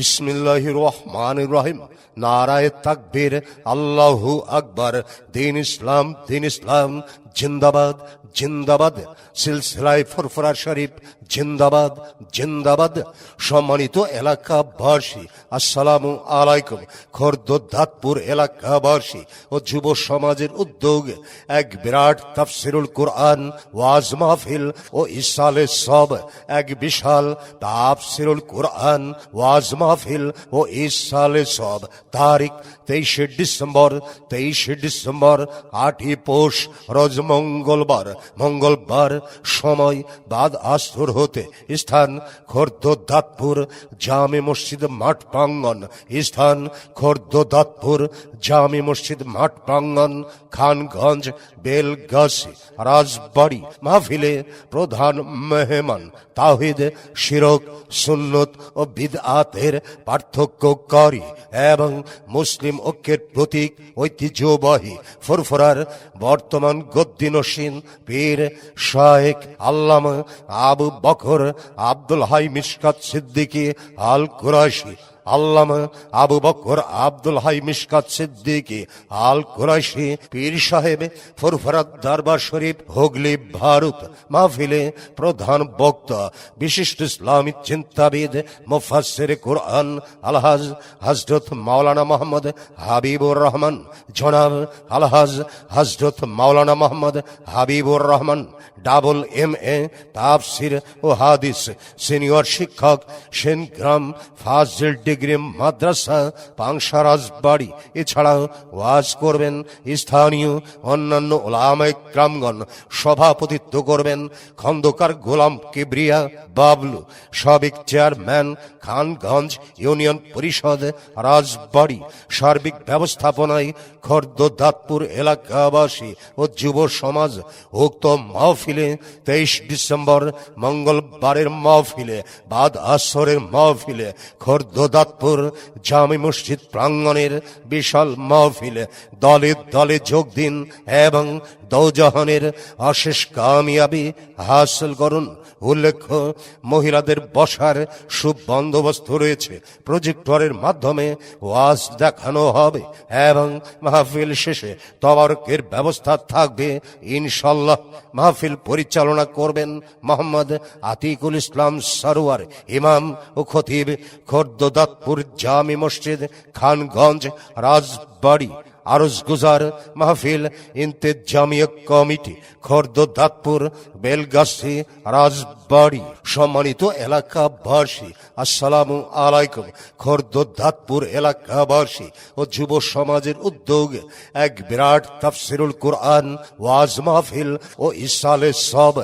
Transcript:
বিসমিল্লাহ রহমান রহিম নারায় তাকবীর, আল্লাহু আকবার। দিন ইসলাম ইসলাম, জিন্দাবাদ জিন্দাবাদ। ফরফরা শরীফ, জিন্দাবাদ জিন্দাবাদ। সম্মানিত আসসালামু আলাইকুম। ও যুব সমাজের উদ্যোগ, এক বিরাট তাফসিরুল কোরআন, ওয়াজ মাহফিল ও ইসালে সব, এক বিশাল তাফসিরুল কোরআন, ওয়াজ মাহফিল ও ইসালে সব তারিখ তেইশে ডিসেম্বর তেইশে ডিসেম্বর, আটই পৌষ, রজ মঙ্গলবার। মঙ্গলবার সময় বাদ আসর হতে স্থান খর্দাতপুর জামে মসজিদ মাঠ প্রাঙ্গন স্থান খর্দাতপুর জামে মসজিদ মাঠ প্রাঙ্গন খানগঞ্জ, বেলগাছি, রাজবাড়ি। মাহফিলে প্রধান মেহমান তাহিদ শিরক, সুন্নত ও বিদআতের পার্থক্যকারী এবং মুসলিম ঐক্যের প্রতীক ঐতিহ্যবাহী ফুরফুরার বর্তমান গদ্দিনসীন পীর শাহেক আল্লাম আবু বখর আব্দুল হাই মিসকাত সিদ্দিকী আল কুরাশি আল্লামা আবু বকর আব্দুল হাই মিশকাত সিদ্দিকী আল কুরাশি পীর সাহেব ফুরফুরাত দরবার শরীফ হুগলি ভারত মাহফিলে প্রধান বক্তা, বিশিষ্ট ইসলামী চিন্তাবিদ, মুফাসসির কোরআন, আলহাজ হজরত মাওলানা মোহাম্মদ হাবিবুর রহমান, জনাব আলহাজ হজরত মাওলানা Mohammad Habibur Rahman, double M A তাফসির ও হাদিস সিনিয়র শিক্ষক, সেনগ্রাম ফাজিল ডিগ্রি মাদ্রাসা পাংসারাজ বাড়ি। এছাড়াও ওয়াজ করবেন স্থানীয় অন্যান্য ওলামায় গ্রামগণ সভাপতিত্ব করবেন খন্দকার গোলাম কিবরিয়া বাবলু, সাবেক চেয়ারম্যান খানগঞ্জ ইউনিয়ন পরিষদ রাজবাড়ি, সার্বিক ব্যবস্থাপনায় খর্দাতপুর এলাকাবাসী ও যুব সমাজ, উক্ত মাহফিলে তেইশ ডিসেম্বর মঙ্গলবারের মাহফিলে, বাদ আসরের মাহফিলে খর্দাতপুর জামি মসজিদ প্রাঙ্গণের বিশাল মাহফিলে দলে দলে যোগ দিন এবং দৌজাহানের অশেষ কামিয়াবি হাসিল করুন। উল্লেখ্য, মহিলাদের বসার সুবন্দোবস্ত রয়েছে। প্রজেক্টরের মাধ্যমে ওয়াজ দেখানো হবে এবং মাহফিল শেষে তবারকের ব্যবস্থা থাকবে, ইনশাল্লাহ। মাহফিল পরিচালনা করবেন মোহাম্মদ আতিকুল ইসলাম সরোয়ার, ইমাম ও খতিব খর্দাতপুর জামি মসজিদ, খানগঞ্জ, রাজবাড়ি। আরজ গুজার মাহফিল ইন্তেজামিয়া কমিটি খর্দাতপুর বেলগাছি, রাজবাড়ি। সম্মানিত এলাকাবাসী, আসসালামু আলাইকুম। খর্দাতপুর এলাকাবাসী ও যুব সমাজের উদ্যোগ এক বিরাট তাফসিরুল কোরআন ওয়াজ মাহফিল ও ইসালে সব